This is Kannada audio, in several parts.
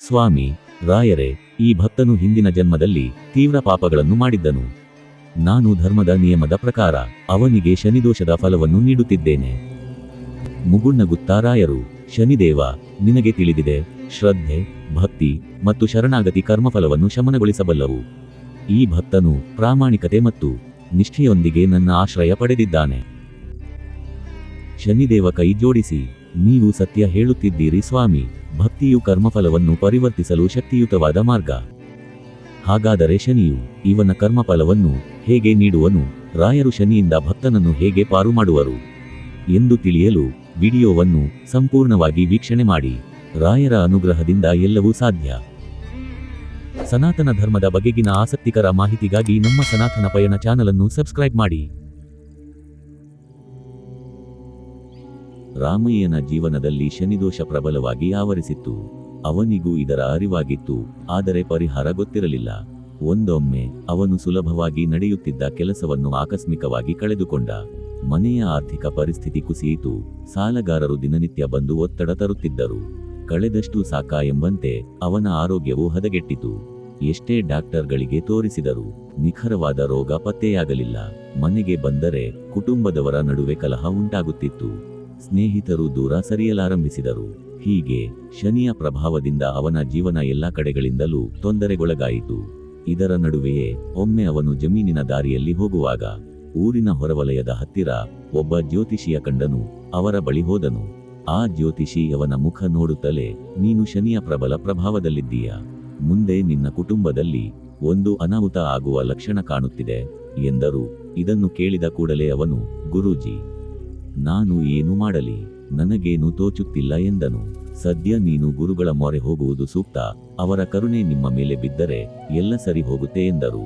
ಸ್ವಾಮಿ, ರಾಯರೇ, ಈ ಭಕ್ತನು ಹಿಂದಿನ ಜನ್ಮದಲ್ಲಿ ತೀವ್ರ ಪಾಪಗಳನ್ನು ಮಾಡಿದ್ದನು. ನಾನು ಧರ್ಮದ ನಿಯಮದ ಪ್ರಕಾರ ಅವನಿಗೆ ಶನಿದೋಷದ ಫಲವನ್ನು ನೀಡುತ್ತಿದ್ದೇನೆ. ಮುಗುಣ್ಣಗುತ್ತಾ ರಾಯರು, ಶನಿದೇವ, ನಿನಗೆ ತಿಳಿದಿದೆ, ಶ್ರದ್ಧೆ, ಭಕ್ತಿ ಮತ್ತು ಶರಣಾಗತಿ ಕರ್ಮಫಲವನ್ನು ಶಮನಗೊಳಿಸಬಲ್ಲವು. ಈ ಭಕ್ತನು ಪ್ರಾಮಾಣಿಕತೆ ಮತ್ತು ನಿಷ್ಠೆಯೊಂದಿಗೆ ನನ್ನ ಆಶ್ರಯ ಪಡೆದಿದ್ದಾನೆ. ಶನಿದೇವ ಕೈ ಜೋಡಿಸಿ ನೀವು ಸತ್ಯ ಹೇಳುತ್ತಿದ್ದೀರಿ ಸ್ವಾಮಿ. ಭಕ್ತಿಯು ಕರ್ಮಫಲವನ್ನು ಪರಿವರ್ತಿಸಲು ಶಕ್ತಿಯುತವಾದ ಮಾರ್ಗ. ಹಾಗಾದರೆ ಶನಿಯು ಇವನ ಕರ್ಮಫಲವನ್ನು ಹೇಗೆ ನೀಡುವನು? ರಾಯರು ಶನಿಯಿಂದ ಭಕ್ತನನ್ನು ಹೇಗೆ ಪಾರು ಮಾಡುವರು? ಎಂದು ತಿಳಿಯಲು ವಿಡಿಯೋವನ್ನು ಸಂಪೂರ್ಣವಾಗಿ ವೀಕ್ಷಣೆ ಮಾಡಿ. ರಾಯರ ಅನುಗ್ರಹದಿಂದ ಎಲ್ಲವೂ ಸಾಧ್ಯ. ಸನಾತನ ಧರ್ಮದ ಬಗೆಗಿನ ಆಸಕ್ತಿಕರ ಮಾಹಿತಿಗಾಗಿ ನಮ್ಮ ಸನಾತನ ಪಯಣ ಚಾನಲನ್ನು ಸಬ್ಸ್ಕ್ರೈಬ್ ಮಾಡಿ. ರಾಮಯ್ಯನ ಜೀವನದಲ್ಲಿ ಶನಿದೋಷ ಪ್ರಬಲವಾಗಿ ಆವರಿಸಿತ್ತು. ಅವನಿಗೂ ಇದರ ಅರಿವಾಗಿತ್ತು, ಆದರೆ ಪರಿಹಾರ ಗೊತ್ತಿರಲಿಲ್ಲ. ಒಂದೊಮ್ಮೆ ಅವನು ಸುಲಭವಾಗಿ ನಡೆಯುತ್ತಿದ್ದ ಕೆಲಸವನ್ನು ಆಕಸ್ಮಿಕವಾಗಿ ಕಳೆದುಕೊಂಡ. ಮನೆಯ ಆರ್ಥಿಕ ಪರಿಸ್ಥಿತಿ ಕುಸಿಯಿತು, ಸಾಲಗಾರರು ದಿನನಿತ್ಯ ಬಂದು ಒತ್ತಡ ತರುತ್ತಿದ್ದರು. ಕಳೆದಷ್ಟು ಸಾಕ ಎಂಬಂತೆ ಅವನ ಆರೋಗ್ಯವು ಹದಗೆಟ್ಟಿತು. ಎಷ್ಟೇ ಡಾಕ್ಟರ್ಗಳಿಗೆ ತೋರಿಸಿದರು ನಿಖರವಾದ ರೋಗ ಪತ್ತೆಯಾಗಲಿಲ್ಲ. ಮನೆಗೆ ಬಂದರೆ ಕುಟುಂಬದವರ ನಡುವೆ ಕಲಹ ಉಂಟಾಗುತ್ತಿತ್ತು. ಸ್ನೇಹಿತರು ದೂರ ಸರಿಯಲಾರಂಭಿಸಿದರು. ಹೀಗೆ ಶನಿಯ ಪ್ರಭಾವದಿಂದ ಅವನ ಜೀವನ ಎಲ್ಲ ಕಡೆಗಳಿಂದಲೂ ತೊಂದರೆಗೊಳಗಾಯಿತು. ಇದರ ನಡುವೆಯೇ ಒಮ್ಮೆ ಅವನು ಜಮೀನಿನ ದಾರಿಯಲ್ಲಿ ಹೋಗುವಾಗ ಊರಿನ ಹೊರವಲಯದ ಹತ್ತಿರ ಒಬ್ಬ ಜ್ಯೋತಿಷಿಯ ಕಂಡನು, ಅವರ ಬಳಿ ಹೋದನು. ಆ ಜ್ಯೋತಿಷಿ ಅವನ ಮುಖ ನೋಡುತ್ತಲೇ, ನೀನು ಶನಿಯ ಪ್ರಬಲ ಪ್ರಭಾವದಲ್ಲಿದ್ದೀಯ? ಮುಂದೆ ನಿನ್ನ ಕುಟುಂಬದಲ್ಲಿ ಒಂದು ಅನಾಹುತ ಆಗುವ ಲಕ್ಷಣ ಕಾಣುತ್ತಿದೆ, ಎಂದರು. ಇದನ್ನು ಕೇಳಿದ ಕೂಡಲೇ ಅವನು, ಗುರೂಜಿ ನಾನು ಏನು ಮಾಡಲಿ? ನನಗೇನು ತೋಚುತ್ತಿಲ್ಲ ಎಂದನು. ಸದ್ಯ ನೀನು ಗುರುಗಳ ಮೊರೆ ಹೋಗುವುದು ಸೂಕ್ತ. ಅವರ ಕರುಣೆ ನಿಮ್ಮ ಮೇಲೆ ಬಿದ್ದರೆ ಎಲ್ಲ ಸರಿ ಹೋಗುತ್ತೆ ಎಂದರು.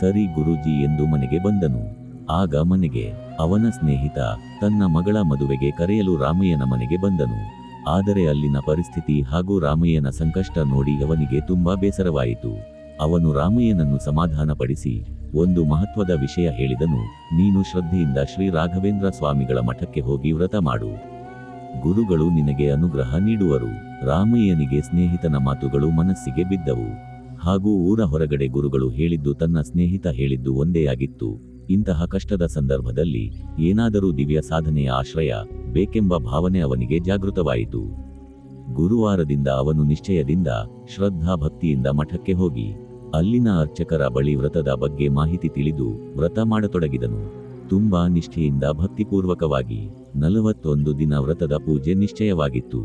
ಸರಿ ಗುರೂಜಿ ಎಂದು ಮನೆಗೆ ಬಂದನು. ಆಗ ಮನೆಗೆ ಅವನ ಸ್ನೇಹಿತ ತನ್ನ ಮಗಳ ಮದುವೆಗೆ ಕರೆಯಲು ರಾಮಯ್ಯನ ಮನೆಗೆ ಬಂದನು. ಆದರೆ ಅಲ್ಲಿನ ಪರಿಸ್ಥಿತಿ ಹಾಗೂ ರಾಮಯ್ಯನ ಸಂಕಷ್ಟ ನೋಡಿ ಅವನಿಗೆ ತುಂಬಾ ಬೇಸರವಾಯಿತು. ಅವನು ರಾಮಯ್ಯನನ್ನು ಸಮಾಧಾನಪಡಿಸಿ ಒಂದು ಮಹತ್ವದ ವಿಷಯ ಹೇಳಿದನು, ನೀನು ಶ್ರದ್ಧೆಯಿಂದ ಶ್ರೀ ರಾಘವೇಂದ್ರ ಸ್ವಾಮಿಗಳ ಮಠಕ್ಕೆ ಹೋಗಿ ವ್ರತ ಮಾಡು. ಗುರುಗಳು ನಿನಗೆ ಅನುಗ್ರಹ ನೀಡುವರು, ರಾಮಯ್ಯನಿಗೆ ಸ್ನೇಹಿತನ ಮಾತುಗಳು ಮನಸ್ಸಿಗೆ ಬಿದ್ದವು. ಹಾಗೂ ಊರ ಹೊರಗಡೆ ಗುರುಗಳು ಹೇಳಿದ್ದು ತನ್ನ ಸ್ನೇಹಿತ ಹೇಳಿದ್ದು ಒಂದೇ ಆಗಿತ್ತು. ಇಂತಹ ಕಷ್ಟದ ಸಂದರ್ಭದಲ್ಲಿ ಏನಾದರೂ ದಿವ್ಯ ಸಾಧನೆಯ ಆಶ್ರಯ ಬೇಕೆಂಬ ಭಾವನೆ ಅವನಿಗೆ ಜಾಗೃತವಾಯಿತು. ಗುರುವಾರದಿಂದ ಅವನು ನಿಶ್ಚಯದಿಂದ ಶ್ರದ್ಧಾ ಭಕ್ತಿಯಿಂದ ಮಠಕ್ಕೆ ಹೋಗಿ. ಅಲ್ಲಿನ ಅರ್ಚಕರ ಬಳಿ ವ್ರತದ ಬಗ್ಗೆ ಮಾಹಿತಿ ತಿಳಿದು ವ್ರತ ಮಾಡತೊಡಗಿದನು. ತುಂಬಾ ನಿಷ್ಠೆಯಿಂದ ಭಕ್ತಿಪೂರ್ವಕವಾಗಿ ನಲವತ್ತೊಂದು ದಿನ ವ್ರತದ ಪೂಜೆ ನಿಶ್ಚಯವಾಗಿತ್ತು.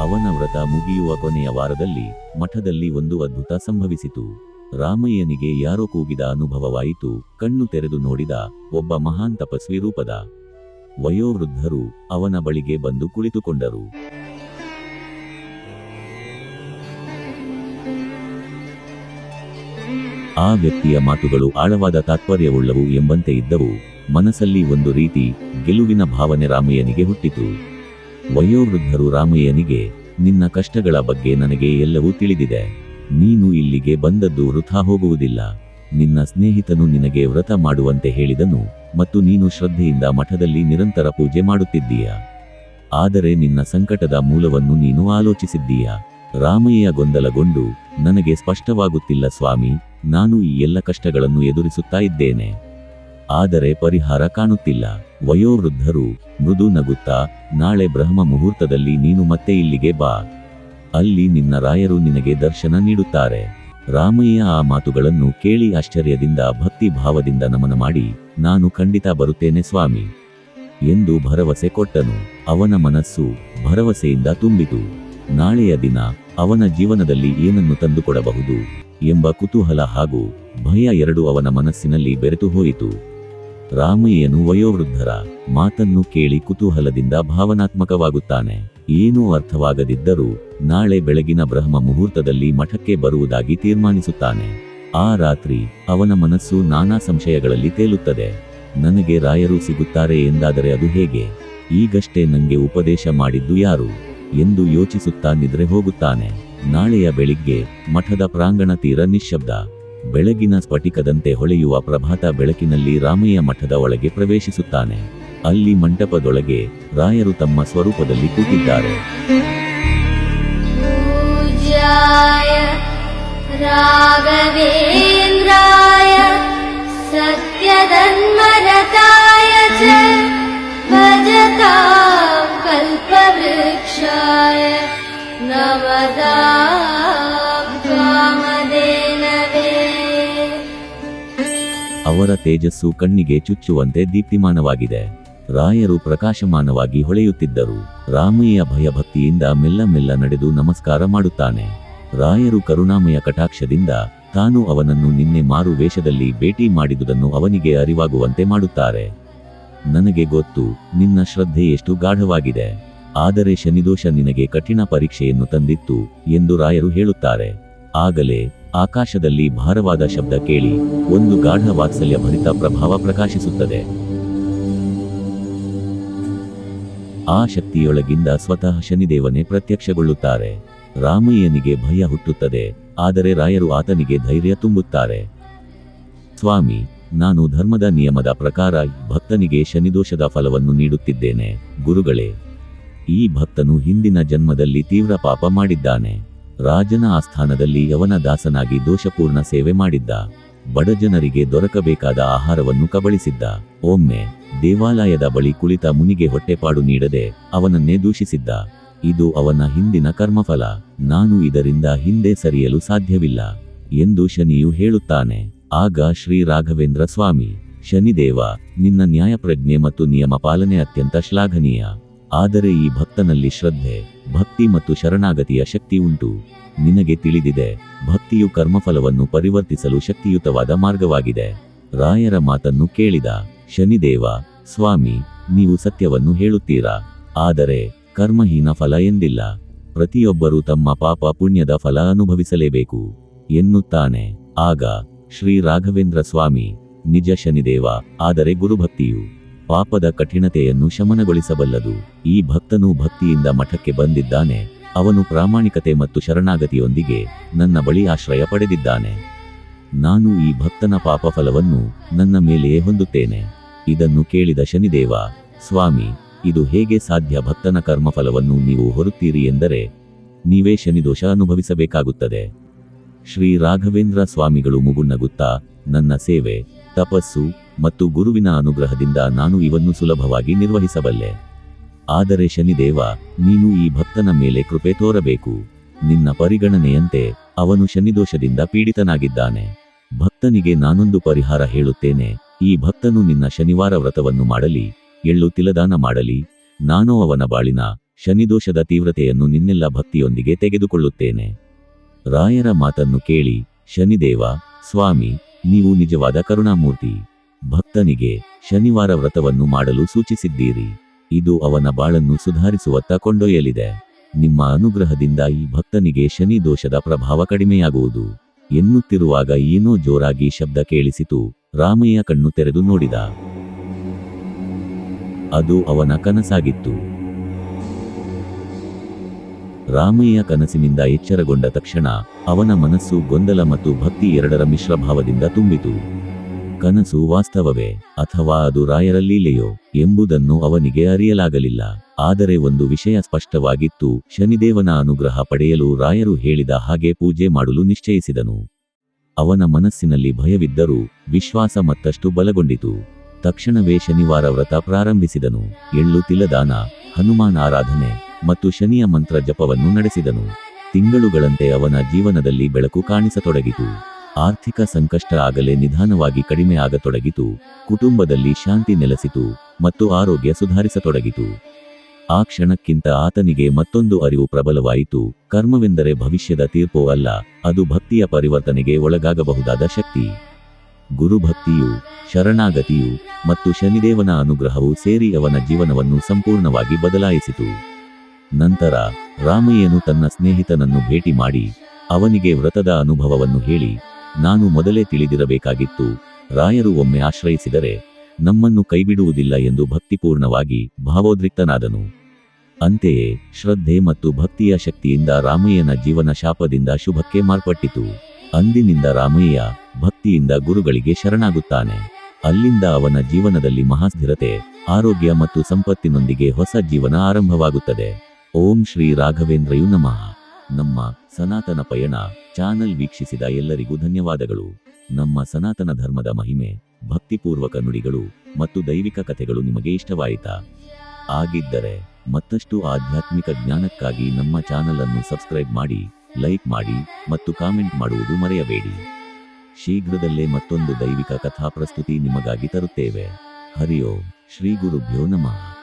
ಅವನ ವ್ರತ ಮುಗಿಯುವ ಕೊನೆಯ ವಾರದಲ್ಲಿ ಮಠದಲ್ಲಿ ಒಂದು ಅದ್ಭುತ ಸಂಭವಿಸಿತು. ರಾಮಯ್ಯನಿಗೆ ಯಾರೋ ಕೂಗಿದ ಅನುಭವವಾಯಿತು, ಕಣ್ಣು ತೆರೆದು ನೋಡಿದ ಒಬ್ಬ ಮಹಾನ್ ತಪಸ್ವಿ ರೂಪದ ವಯೋವೃದ್ಧರು ಅವನ ಬಳಿಗೆ ಬಂದು ಕುಳಿತುಕೊಂಡರು. ಆ ವ್ಯಕ್ತಿಯ ಮಾತುಗಳು ಆಳವಾದ ತಾತ್ಪರ್ಯವುಳ್ಳವು ಎಂಬಂತೆ ಇದ್ದವು. ಮನಸ್ಸಲ್ಲಿ ಒಂದು ರೀತಿ ಗೆಲುವಿನ ಭಾವನೆ ರಾಮಯ್ಯನಿಗೆ ಹುಟ್ಟಿತು. ವಯೋವೃದ್ಧರು ರಾಮಯ್ಯನಿಗೆ, ನಿನ್ನ ಕಷ್ಟಗಳ ಬಗ್ಗೆ ನನಗೆ ಎಲ್ಲವೂ ತಿಳಿದಿದೆ. ನೀನು ಇಲ್ಲಿಗೆ ಬಂದದ್ದು ವೃಥಾ ಹೋಗುವುದಿಲ್ಲ. ನಿನ್ನ ಸ್ನೇಹಿತನು ನಿನಗೆ ವ್ರತ ಮಾಡುವಂತೆ ಹೇಳಿದನು. ಮತ್ತು ನೀನು ಶ್ರದ್ಧೆಯಿಂದ ಮಠದಲ್ಲಿ ನಿರಂತರ ಪೂಜೆ ಮಾಡುತ್ತಿದ್ದೀಯ? ಆದರೆ ನಿನ್ನ ಸಂಕಟದ ಮೂಲವನ್ನು ನೀನು ಆಲೋಚಿಸಿದ್ದೀಯ? ರಾಮಯ್ಯ ಗೊಂದಲಗೊಂಡು, ನನಗೆ ಸ್ಪಷ್ಟವಾಗುತ್ತಿಲ್ಲ ಸ್ವಾಮಿ, ನಾನು ಈ ಎಲ್ಲ ಕಷ್ಟಗಳನ್ನು ಎದುರಿಸುತ್ತಾ ಇದ್ದೇನೆ. ಆದರೆ ಪರಿಹಾರ ಕಾಣುತ್ತಿಲ್ಲ. ವಯೋವೃದ್ಧರು, ಮೃದು ನಗುತ್ತಾ, ನಾಳೆ ಬ್ರಹ್ಮ ಮುಹೂರ್ತದಲ್ಲಿ ನೀನು ಮತ್ತೆ ಇಲ್ಲಿಗೆ ಬಾ. ಅಲ್ಲಿ ನಿನ್ನ ರಾಯರು ನಿನಗೆ ದರ್ಶನ ನೀಡುತ್ತಾರೆ. ರಾಮಯ್ಯ ಆ ಮಾತುಗಳನ್ನು ಕೇಳಿ ಆಶ್ಚರ್ಯದಿಂದ ಭಕ್ತಿ ಭಾವದಿಂದ ನಮನ ಮಾಡಿ ನಾನು ಖಂಡಿತ ಬರುತ್ತೇನೆ ಸ್ವಾಮಿ ಎಂದು ಭರವಸೆ ಕೊಟ್ಟನು. ಅವನ ಮನಸ್ಸು ಭರವಸೆಯಿಂದ ತುಂಬಿತು. ನಾಳೆಯ ದಿನ ಅವನ ಜೀವನದಲ್ಲಿ ಏನನ್ನು ತಂದುಕೊಡಬಹುದು ಎಂಬ ಕುತೂಹಲ ಹಾಗೂ ಭಯ ಎರಡು ಅವನ ಮನಸ್ಸಿನಲ್ಲಿ ಬೆರೆತು ಹೋಯಿತು. ರಾಮಯ್ಯನು ವಯೋವೃದ್ಧರ ಮಾತನ್ನು ಕೇಳಿ ಕುತೂಹಲದಿಂದ ಭಾವನಾತ್ಮಕವಾಗುತ್ತಾನೆ. ಏನೂ ಅರ್ಥವಾಗದಿದ್ದರೂ ನಾಳೆ ಬೆಳಗಿನ ಬ್ರಹ್ಮ ಮುಹೂರ್ತದಲ್ಲಿ ಮಠಕ್ಕೆ ಬರುವುದಾಗಿ ತೀರ್ಮಾನಿಸುತ್ತಾನೆ. ಆ ರಾತ್ರಿ ಅವನ ಮನಸ್ಸು ನಾನಾ ಸಂಶಯಗಳಲ್ಲಿ ತೇಲುತ್ತದೆ. ನನಗೆ ರಾಯರು ಸಿಗುತ್ತಾರೆ ಎಂದಾದರೆ ಅದು ಹೇಗೆ? ಈಗಷ್ಟೇ ನನಗೆ ಉಪದೇಶ ಮಾಡಿದ್ದು ಯಾರು? ಎಂದು ಯೋಚಿಸುತ್ತಾ ನಿದ್ರೆ ಹೋಗುತ್ತಾನೆ. ನಾಳೆಯ ಬೆಳಿಗ್ಗೆ ಮಠದ ಪ್ರಾಂಗಣ ತೀರ ನಿಶ್ಶಬ್ದ. ಬೆಳಗಿನ ಸ್ಫಟಿಕದಂತೆ ಹೊಳೆಯುವ ಪ್ರಭಾತ ಬೆಳಕಿನಲ್ಲಿ ರಾಮಯ್ಯ ಮಠದ ಒಳಗೆ ಪ್ರವೇಶಿಸುತ್ತಾನೆ. ಅಲ್ಲಿ ಮಂಟಪದೊಳಗೆ ರಾಯರು ತಮ್ಮ ಸ್ವರೂಪದಲ್ಲಿ ಕೂತಿದ್ದಾರೆ. राघवेन्द्राय सत्यधन्मरताय च भजतां कल्पवृक्षाय नमतां कामधेनवे ಅವರ ತೇಜಸ್ಸು ಕಣ್ಣಿಗೆ ಚುಚ್ಚುವಂತೆ ದೀಪ್ತಿಮಾನವಾಗಿದೆ ರಾಯರು ಪ್ರಕಾಶಮಾನವಾಗಿ ಹೊಳೆಯುತ್ತಿದ್ದರು ರಾಮಯ್ಯ ಭಯಭಕ್ತಿಯಿಂದ ಮೆಲ್ಲ ಮೆಲ್ಲ ನಡೆದು ನಮಸ್ಕಾರ ಮಾಡುತ್ತಾನೆ ರಾಯರು ಕರುಣಾಮಯ ಕಟಾಕ್ಷದಿಂದ ತಾನು ಅವನನ್ನು ನಿನ್ನೆ ಮಾರು ವೇಷದಲ್ಲಿ ಭೇಟಿ ಮಾಡಿದುದನ್ನು ಅವನಿಗೆ ಅರಿವಾಗುವಂತೆ ಮಾಡುತ್ತಾರೆ. ನನಗೆ ಗೊತ್ತು, ನಿನ್ನ ಶ್ರದ್ಧೆ ಎಷ್ಟು ಗಾಢವಾಗಿದೆ. ಆದರೆ ಶನಿದೋಷ ನಿನಗೆ ಕಠಿಣ ಪರೀಕ್ಷೆಯನ್ನು ತಂದಿತ್ತು ಎಂದು ರಾಯರು ಹೇಳುತ್ತಾರೆ. ಆಗಲೇ ಆಕಾಶದಲ್ಲಿ ಭಾರವಾದ ಶಬ್ದ ಕೇಳಿ ಒಂದು ಗಾಢ ವಾತ್ಸಲ್ಯ ಭರಿತ ಪ್ರಭಾವ ಪ್ರಕಾಶಿಸುತ್ತದೆ. ಆ ಶಕ್ತಿಯೊಳಗಿಂದ ಸ್ವತಃ ಶನಿದೇವನೇ ಪ್ರತ್ಯಕ್ಷಗೊಳ್ಳುತ್ತಾರೆ. ರಾಮಯ್ಯನಿಗೆ ಭಯ ಹುಟ್ಟುತ್ತದೆ, ಆದರೆ ರಾಯರು ಆತನಿಗೆ ಧೈರ್ಯ ತುಂಬುತ್ತಾರೆ. ಸ್ವಾಮಿ, ನಾನು ಧರ್ಮದ ನಿಯಮದ ಪ್ರಕಾರ ಭಕ್ತನಿಗೆ ಶನಿದೋಷದ ಫಲವನ್ನು ನೀಡುತ್ತಿದ್ದೇನೆ. ಗುರುಗಳೇ, ಈ ಭಕ್ತನು ಹಿಂದಿನ ಜನ್ಮದಲ್ಲಿ ತೀವ್ರ ಪಾಪ ಮಾಡಿದ್ದಾನೆ. ರಾಜನ ಆಸ್ಥಾನದಲ್ಲಿ ಯವನ ದಾಸನಾಗಿ ದೋಷಪೂರ್ಣ ಸೇವೆ ಮಾಡಿದ್ದ. ಬಡಜನರಿಗೆ ದೊರಕಬೇಕಾದ ಆಹಾರವನ್ನು ಕಬಳಿಸಿದ್ದ. ಒಮ್ಮೆ, ದೇವಾಲಯದ ಬಳಿ ಕುಳಿತ ಮುನಿಗೆ ಹೊಟ್ಟೆಪಾಡು ನೀಡದೆ ಅವನನ್ನೇ ದೂಷಿಸಿದ್ದ. ಇದು ಅವನ ಹಿಂದಿನ ಕರ್ಮಫಲ. ನಾನು ಇದರಿಂದ ಹಿಂದೆ ಸರಿಯಲು ಸಾಧ್ಯವಿಲ್ಲ ಎಂದು ಶನಿಯು ಹೇಳುತ್ತಾನೆ. ಆಗ ಶ್ರೀ ರಾಘವೇಂದ್ರ ಸ್ವಾಮಿ, ಶನಿದೇವ, ನಿನ್ನ ನ್ಯಾಯಪ್ರಜ್ಞೆ ಮತ್ತು ನಿಯಮ ಪಾಲನೆ ಅತ್ಯಂತ ಶ್ಲಾಘನೀಯ. ಆದರೆ ಈ ಭಕ್ತನಲ್ಲಿ ಶ್ರದ್ಧೆ, ಭಕ್ತಿ ಮತ್ತು ಶರಣಾಗತಿಯ ಶಕ್ತಿ ಉಂಟು. ನಿನಗೆ ತಿಳಿದಿದೆ, ಭಕ್ತಿಯು ಕರ್ಮಫಲವನ್ನು ಪರಿವರ್ತಿಸಲು ಶಕ್ತಿಯುತವಾದ ಮಾರ್ಗವಾಗಿದೆ. ರಾಯರ ಮಾತನ್ನು ಕೇಳಿದ ಶನಿದೇವ, ಸ್ವಾಮಿ, ನೀವು ಸತ್ಯವನ್ನು ಹೇಳುತ್ತೀರಾ? ಆದರೆ ಕರ್ಮಹೀನ ಫಲ ಎಂದಿಲ್ಲ. ಪ್ರತಿಯೊಬ್ಬರೂ ತಮ್ಮ ಪಾಪ ಪುಣ್ಯದ ಫಲ ಅನುಭವಿಸಲೇಬೇಕು, ಎನ್ನುತ್ತಾನೆ. ಆಗ ಶ್ರೀ ರಾಘವೇಂದ್ರ ಸ್ವಾಮಿ, ನಿಜ ಶನಿದೇವ, ಆದರೆ ಗುರುಭಕ್ತಿಯು ಪಾಪದ ಕಠಿಣತೆಯನ್ನು ಶಮನಗೊಳಿಸಬಲ್ಲದು. ಈ ಭಕ್ತನು ಭಕ್ತಿಯಿಂದ ಮಠಕ್ಕೆ ಬಂದಿದ್ದಾನೆ. ಅವನು ಪ್ರಾಮಾಣಿಕತೆ ಮತ್ತು ಶರಣಾಗತಿಯೊಂದಿಗೆ ನನ್ನ ಬಳಿ ಆಶ್ರಯ ಪಡೆದಿದ್ದಾನೆ. ನಾನು ಈ ಭಕ್ತನ ಪಾಪ ಫಲವನ್ನು ನನ್ನ ಮೇಲೆಯೇ ಹೊಂದುತ್ತೇನೆ. ಇದನ್ನು ಕೇಳಿದ ಶನಿದೇವ, ಸ್ವಾಮಿ ಇದು ಹೇಗೆ ಸಾಧ್ಯ ಭಕ್ತನ ಕರ್ಮಫಲವನ್ನು ನೀವು ಹೊರುತ್ತೀರಿ ಎಂದರೆ, ನೀವೇ ಶನಿದೋಷ ಅನುಭವಿಸಬೇಕಾಗುತ್ತದೆ. ಶ್ರೀ ರಾಘವೇಂದ್ರ ಸ್ವಾಮಿಗಳು ಮುಗುನ್ನಗುತ್ತಾ ನನ್ನ ಸೇವೆ, ತಪಸ್ಸು ಮತ್ತು ಗುರುವಿನ ಅನುಗ್ರಹದಿಂದ ನಾನು ಇವನ್ನು ಸುಲಭವಾಗಿ ನಿರ್ವಹಿಸಬಲ್ಲೆ. ಆದರೆ ಶನಿದೇವ, ನೀನು ಈ ಭಕ್ತನ ಮೇಲೆ ಕೃಪೆ ತೋರಬೇಕು. ನಿನ್ನ ಪರಿಗಣನೆಯಂತೆ ಅವನು ಶನಿದೋಷದಿಂದ ಪೀಡಿತನಾಗಿದ್ದಾನೆ. ಭಕ್ತನಿಗೆ ನಾನೊಂದು ಪರಿಹಾರ ಹೇಳುತ್ತೇನೆ. ಈ ಭಕ್ತನು ನಿನ್ನ ಶನಿವಾರ ವ್ರತವನ್ನು ಮಾಡಲಿ. ಎಳ್ಳು ತಿಲದಾನ ಮಾಡಲಿ. ನಾನು ಅವನ ಬಾಳಿನ ಶನಿದೋಷದ ತೀವ್ರತೆಯನ್ನು ನಿನ್ನೆಲ್ಲ ಭಕ್ತಿಯೊಂದಿಗೆ ತೆಗೆದುಕೊಳ್ಳುತ್ತೇನೆ. ರಾಯರ ಮಾತನ್ನು ಕೇಳಿ, ಶನಿದೇವ, ಸ್ವಾಮಿ, ನೀವು ನಿಜವಾದ ಕರುಣಾಮೂರ್ತಿ. ಭಕ್ತನಿಗೆ ಶನಿವಾರ ವ್ರತವನ್ನು ಮಾಡಲು ಸೂಚಿಸಿದ್ದೀರಿ. ಇದು ಅವನ ಬಾಳನ್ನು ಸುಧಾರಿಸುವತ್ತ ಕೊಂಡೊಯ್ಯಲಿದೆ. ನಿಮ್ಮ ಅನುಗ್ರಹದಿಂದ ಈ ಭಕ್ತನಿಗೆ ಶನಿ ದೋಷದ ಪ್ರಭಾವ ಕಡಿಮೆಯಾಗುವುದು. ಎನ್ನುತ್ತಿರುವಾಗ ಏನೋ ಜೋರಾಗಿ ಶಬ್ದ ಕೇಳಿಸಿತು. ರಾಮಯ್ಯ ಕಣ್ಣು ತೆರೆದು ನೋಡಿದ. ಅದು ಅವನ ಕನಸಾಗಿತ್ತು. ರಾಮಯ್ಯ ಕನಸಿನಿಂದ ಎಚ್ಚರಗೊಂಡ ತಕ್ಷಣ ಅವನ ಮನಸ್ಸು ಗೊಂದಲ ಮತ್ತು ಭಕ್ತಿ ಎರಡರ ಮಿಶ್ರಭಾವದಿಂದ ತುಂಬಿತು. ಕನಸು ವಾಸ್ತವವೇ ಅಥವಾ ಅದು ರಾಯರ ಎಂಬುದನ್ನು ಅವನಿಗೆ ಅರಿಯಲಾಗಲಿಲ್ಲ. ಆದರೆ ಒಂದು ವಿಷಯ ಸ್ಪಷ್ಟವಾಗಿತ್ತು, ಶನಿದೇವನ ಅನುಗ್ರಹ ಪಡೆಯಲು ರಾಯರು ಹೇಳಿದ ಹಾಗೆ ಪೂಜೆ ಮಾಡಲು ನಿಶ್ಚಯಿಸಿದನು. ಅವನ ಮನಸ್ಸಿನಲ್ಲಿ ಭಯವಿದ್ದರೂ ವಿಶ್ವಾಸ ಮತ್ತಷ್ಟು ಬಲಗೊಂಡಿತು. ತಕ್ಷಣವೇ ಶನಿವಾರ ವ್ರತ ಪ್ರಾರಂಭಿಸಿದನು. ಎಳ್ಳು ತಿಲದಾನ ಹನುಮಾನ್ ಆರಾಧನೆ ಮತ್ತು ಶನಿಯ ಮಂತ್ರ ಜಪವನ್ನು ನಡೆಸಿದನು. ತಿಂಗಳುಗಳಂತೆ ಅವನ ಜೀವನದಲ್ಲಿ ಬೆಳಕು ಕಾಣಿಸತೊಡಗಿತು. ಆರ್ಥಿಕ ಸಂಕಷ್ಟ ಆಗಲೇ ನಿಧಾನವಾಗಿ ಕಡಿಮೆ ಆಗತೊಡಗಿತು. ಕುಟುಂಬದಲ್ಲಿ ಶಾಂತಿ ನೆಲೆಸಿತು ಮತ್ತು ಆರೋಗ್ಯ ಸುಧಾರಿಸತೊಡಗಿತು. ಆ ಕ್ಷಣಕ್ಕಿಂತ ಆತನಿಗೆ ಮತ್ತೊಂದು ಅರಿವು ಪ್ರಬಲವಾಯಿತು. ಕರ್ಮವೆಂದರೆ ಭವಿಷ್ಯದ ತೀರ್ಪೋ ಅಲ್ಲ, ಅದು ಭಕ್ತಿಯ ಪರಿವರ್ತನೆಗೆ ಒಳಗಾಗಬಹುದಾದ ಶಕ್ತಿ. ಗುರುಭಕ್ತಿಯು, ಶರಣಾಗತಿಯು ಮತ್ತು ಶನಿದೇವನ ಅನುಗ್ರಹವು ಸೇರಿ ಅವನ ಜೀವನವನ್ನು ಸಂಪೂರ್ಣವಾಗಿ ಬದಲಾಯಿಸಿತು. ನಂತರ ರಾಮಯ್ಯನು ತನ್ನ ಸ್ನೇಹಿತನನ್ನು ಭೇಟಿ ಮಾಡಿ, ಅವನಿಗೆ ವ್ರತದ ಅನುಭವವನ್ನು ಹೇಳಿ, ನಾನು ಮೊದಲೇ ತಿಳಿದಿರಬೇಕಾಗಿತ್ತು, ರಾಯರು ಒಮ್ಮೆ ಆಶ್ರಯಿಸಿದರೆ ನಮ್ಮನ್ನು ಕೈಬಿಡುವುದಿಲ್ಲ ಎಂದು ಭಕ್ತಿಪೂರ್ಣವಾಗಿ ಭಾವೋದ್ರಿಕ್ತನಾದನು. ಅಂತೆಯೇ ಶ್ರದ್ಧೆ ಮತ್ತು ಭಕ್ತಿಯ ಶಕ್ತಿಯಿಂದ ರಾಮಯ್ಯನ ಜೀವನ ಶಾಪದಿಂದ ಶುಭಕ್ಕೆ ಮಾರ್ಪಟ್ಟಿತು. ಅಂದಿನಿಂದ ರಾಮಯ್ಯ ಭಕ್ತಿಯಿಂದ ಗುರುಗಳಿಗೆ ಶರಣಾಗುತ್ತಾನೆ. ಅಲ್ಲಿಂದ ಅವನ ಜೀವನದಲ್ಲಿ ಮಹಾಸ್ಥಿರತೆ, ಆರೋಗ್ಯ ಮತ್ತು ಸಂಪತ್ತಿನೊಂದಿಗೆ ಹೊಸ ಜೀವನ ಆರಂಭವಾಗುತ್ತದೆ. ಓಂ ಶ್ರೀ ರಾಘವೇಂದ್ರಯು ನಮಃ. ನಮ್ಮ ಸನಾತನ ಪಯಣ ಚಾನಲ್ ವೀಕ್ಷಿಸಿದ ಎಲ್ಲರಿಗೂ ಧನ್ಯವಾದಗಳು. ನಮ್ಮ ಸನಾತನ ಧರ್ಮದ ಮಹಿಮೆ, ಭಕ್ತಿಪೂರ್ವಕ ನುಡಿಗಳು ಮತ್ತು ದೈವಿಕ ಕಥೆಗಳು ನಿಮಗೆ ಇಷ್ಟವಾಯಿತ? ಆಗಿದ್ದರೆ ಮತ್ತಷ್ಟು ಆಧ್ಯಾತ್ಮಿಕ ಜ್ಞಾನಕ್ಕಾಗಿ ನಮ್ಮ ಚಾನಲ್ ಅನ್ನು ಸಬ್ಸ್ಕ್ರೈಬ್ ಮಾಡಿ, ಲೈಕ್ ಮಾಡಿ ಮತ್ತು ಕಾಮೆಂಟ್ ಮಾಡುವುದು ಮರೆಯಬೇಡಿ. ಶೀಘ್ರದಲ್ಲೇ ಮತ್ತೊಂದು ದೈವಿಕ ಕಥಾ ಪ್ರಸ್ತುತಿ ನಿಮಗಾಗಿ ತರುತ್ತೇವೆ. ಹರಿಯೋ ಶ್ರೀ ಗುರುಭ್ಯೋ ನಮಃ.